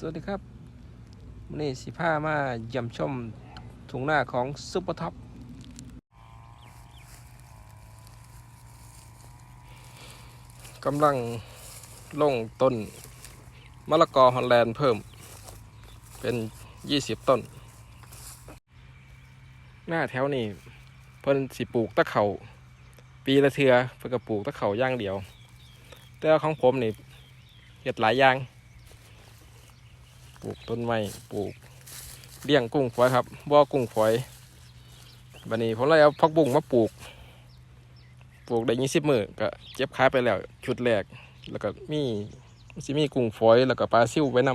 สวัสดีครับวันนี้สิผ้ามาเยี่ยมชมถุงหน้าของซุปเปอร์ท็อปกำลังลงต้นมะละกอฮอลแลนด์เพิ่ม เป็น 20 ต้น หน้าแถวนี้เพิ่นสิปลูกตะเขาปีละเทือเพิ่นก็ปลูกตะเขาย่างเดียว แต่ว่าของผมนี่เฮ็ดหลายอย่าง ปลูกต้นไม้ปลูกเลี้ยงกุ้งฝอยครับบ่อกุ้งฝอยบันนี้ผมเลยเอาพักบุ้งมาปลูก ปลูกได้ยี่สิบมือก็เจ็บขาไปแล้วชุดแรก แล้วก็มีสิมีกุ้งฝอยแล้วก็ปลาซิวไว้น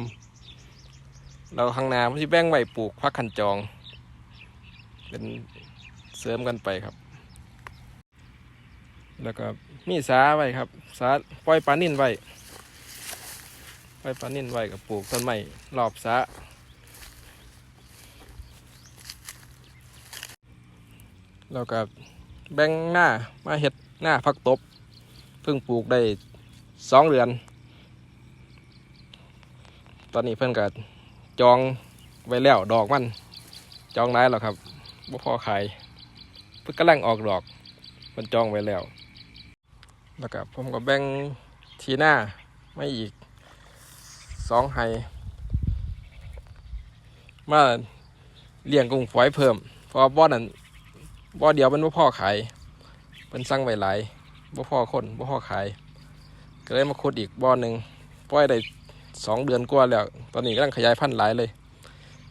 ำแล้วข้างน้าผมสิแบ่งไว้ปลูกพักขันจอง เป็นเสริมกันไปครับ แล้วก็มีสาไว้ครับสาปล่อยปลานิ่นไว้ ไว้ปลานิ่นไว้กับปลูกต้นไม้รอบสะแล้วก็แบ่งหน้ามาเห็ดหน้าพักตบเพิ่งปลูกได้สองเดือน ตอนนี้เพิ่นก็จองไว้แล้วดอกมัน จองได้แล้วครับบ่พอขายเพิ่งกำลังออกดอกมันจองไว้แล้ว แล้วก็ผมก็แบ่งทีหน้าไม่อีก สองไฮมาเลี้ยงกุ้งฝอยเพิ่มเพราะว่าบ่อนั้นบ่อเดียวมันบ่พ่อขายเป็นสั่งไว้หลายบ่พอคนบ่พ่อขาย ก็เลยมาขุดอีกบ่อหนึ่งปล่อยได้สองเดือนกว่าแล้ว ตอนนี้กำลังขยายพันธุ์หลายเลย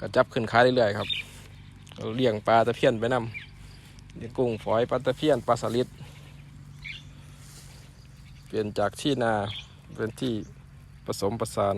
ก็จับขึ้นขายเรื่อยๆครับเลี้ยงปลาตะเพียนไปนำเลี้ยงกุ้งฝอยปลาตะเพียนปลาสลิดเปลี่ยนจากที่นาเป็นที่ผสมประสาน